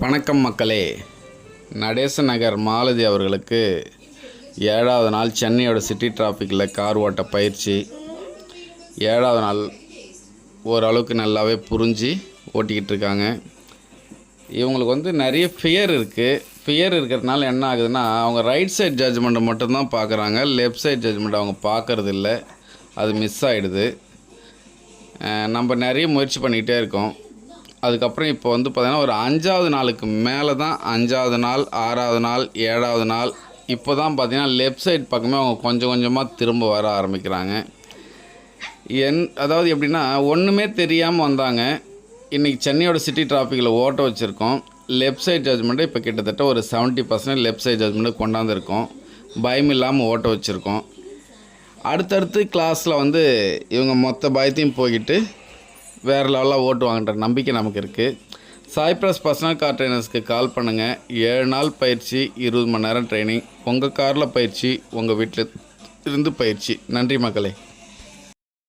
வணக்கம் மக்களே. நடேச நகர் மாலதி அவர்களுக்கு ஏழாவது நாள் சென்னையோட சிட்டி டிராஃபிக்கில் கார் ஓட்ட பயிற்சி. ஏழாவது நாள் ஓரளவுக்கு நல்லாவே புரிஞ்சு ஓட்டிக்கிட்டு இருக்காங்க. இவங்களுக்கு வந்து நிறைய ஃபியர் இருக்குது ஃபியர் இருக்கிறதுனால என்ன ஆகுதுன்னா அவங்க ரைட் சைட் ஜட்ஜ்மெண்ட்டை மட்டும்தான் பார்க்குறாங்க. லெஃப்ட் சைட் ஜட்ஜ்மெண்ட் அவங்க பார்க்குறது இல்லை அது மிஸ் ஆகிடுது நம்ம நிறைய முயற்சி பண்ணிக்கிட்டே இருக்கோம். அதுக்கப்புறம் இப்போ வந்து பார்த்திங்கன்னா ஒரு அஞ்சாவது நாளுக்கு மேலே தான் அஞ்சாவது நாள் ஆறாவது நாள் ஏழாவது நாள். இப்போ தான் பார்த்தீங்கன்னா லெஃப்ட் சைட் பக்கமே அவங்க கொஞ்சம் கொஞ்சமாக திரும்ப வர ஆரம்பிக்கிறாங்க. என் அதாவது எப்படின்னா ஒன்றுமே தெரியாமல் வந்தாங்க. இன்றைக்கி சென்னையோட சிட்டி டிராஃபிக்கில் ஓட்ட வச்சுருக்கோம். லெஃப்ட் சைடு ஜட்மெண்ட்டை இப்போ கிட்டத்தட்ட ஒரு seventy percent left side judgement கொண்டாந்துருக்கோம். பயம் இல்லாமல் ஓட்ட வச்சுருக்கோம். அடுத்தடுத்து கிளாஸில் வந்து இவங்க மொத்த பயத்தையும் போய்கிட்டு வேறு லெவலாக ஓட்டுவாங்கன்ற நம்பிக்கை நமக்கு இருக்குது சாய்ப்ரஸ் பர்சனல் கார் ட்ரைனர்ஸ்க்கு கால் பண்ணுங்கள் ஏழு நாள் பயிற்சி இருபது மணி நேரம் ட்ரைனிங் உங்கள் காரில் பயிற்சி உங்கள் வீட்டில் இருந்து பயிற்சி. நன்றி மக்களே.